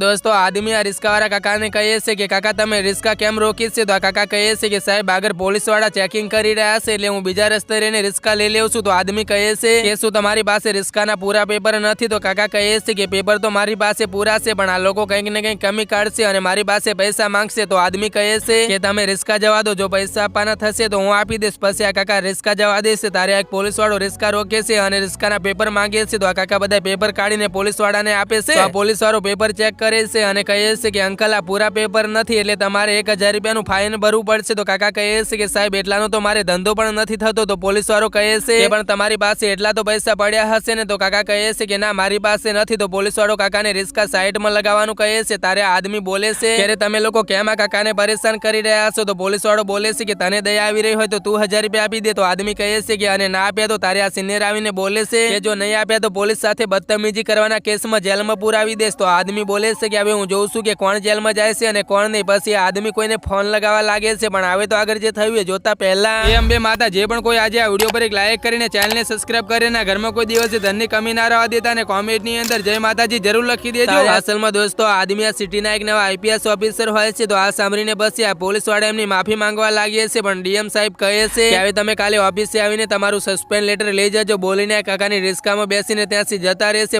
દોસ્તો, આદમી આ રિસ્કાવાળા કાકાને કહીએ છે કે, કાકા, તમે રિસ્કા કેમ રોકી છે? તો આ કાકા કહીએ છે કે, સાહેબ, આગળ પોલીસવાળા ચેકિંગ કરી રહ્યા છે એટલે હું બીજા રસ્તે રહીને રિસ્કા લઈ લેવું છું. તો આદમી કહે છે કે, શું તમારી પાસે રિસ્કાના પૂરા પેપર નથી? તો કાકા કહે છે કે, પેપર તો મારી પાસે પૂરા છે, પણ આ લોકો કંઈક ને કંઈક કમી કાઢશે અને મારી પાસે પૈસા માંગશે. તો આદમી કહે છે કે, તમે રિસ્કા જવા દો, જો પૈસા આપવાના થશે તો હું આપી દઈશ. પછી આ કાકા રિસ્કા જવા દેશે તારે એક પોલીસ વાળો રિસ્કા રોકે છે અને રિસ્કાના પેપર માંગે છે. તો આ કાકા બધા પેપર કાઢીને પોલીસ વાળાને આપે છે. પોલીસ વાળો પેપર ચેક કરે છે અને કહે છે કે, અંકલ, આ પૂરા પેપર નથી, એટલે તમારે એક હજાર રૂપિયાનું ફાઇન ભરવું પડશે. તો કાકા કહે છે કે, સાહેબ, એટલાનો તો મારે ધંધો પણ નથી થતો. તો પોલીસ વાળો કહે છે પણ તમારી પાસે એટલા તો પૈસા પડ્યા હશે ને. તો કાકા કહે છે કે, ના, મારી પાસે નથી. તો પોલીસ વાળો કાકાને રિસ્કા સાઈડમાં લગાવવાનું કહે છે, તારે આદમી બોલે છે. ત્યારે તમે લોકો કેમ આ કાકાને પરેશાન કરી રહ્યા છો? તો પોલીસ વાળો બોલે છે કે, તને દયા આવી રહી હોય તો તું હજાર રૂપિયા આપી દે. તો આદમી કહે છે કે, અને ના આપ્યા તો તારે આ સિનિયર આવીને બોલે છે. કે જો નહીં આપ્યા તો પોલીસ સાથે બદતમીજી કરવાના કેસમાં જેલમાં પુરાવી દેશ તો આદમી બોલે છે કે હવે હું જોઉં છું કે કોણ જેલમાં જાય છે અને કોણ નહીં. પછી આદમી કોઈને ફોન લગાવવા લાગે છે પણ હવે તો આગળ જે થયું એ જોતા પહેલા. એ અંબે માતા જે પણ કોઈ આજે આ વીડિયો પર એક લાઈક કરીને ચેનલને સબસ્ક્રાઇબ કરીને ઘરમાં કોઈ દિવસે ધનની કમી ના રહેવા દેતા અને કોમેન્ટની અંદર જય માતાજી જરૂર લખી દેજો. અસલમાં દોસ્તો આદમી આ સિટીના એક નવા આઈપીએસ ઓફિસર હોય છે તો આ સાંભળીને બસ આ પોલીસવાળા એમની માફી માંગવા લાગીએ છે પણ ડીએમ સાહેબ કહે છે કે હવે તમે કાલે ઓફિસે આવીને તમારું સસ્પેન્ડ લેટર લઈ જજો બોલીને કાકાની રિસ્કામાં બેસીને ત્યાંથી જતા રહેશે.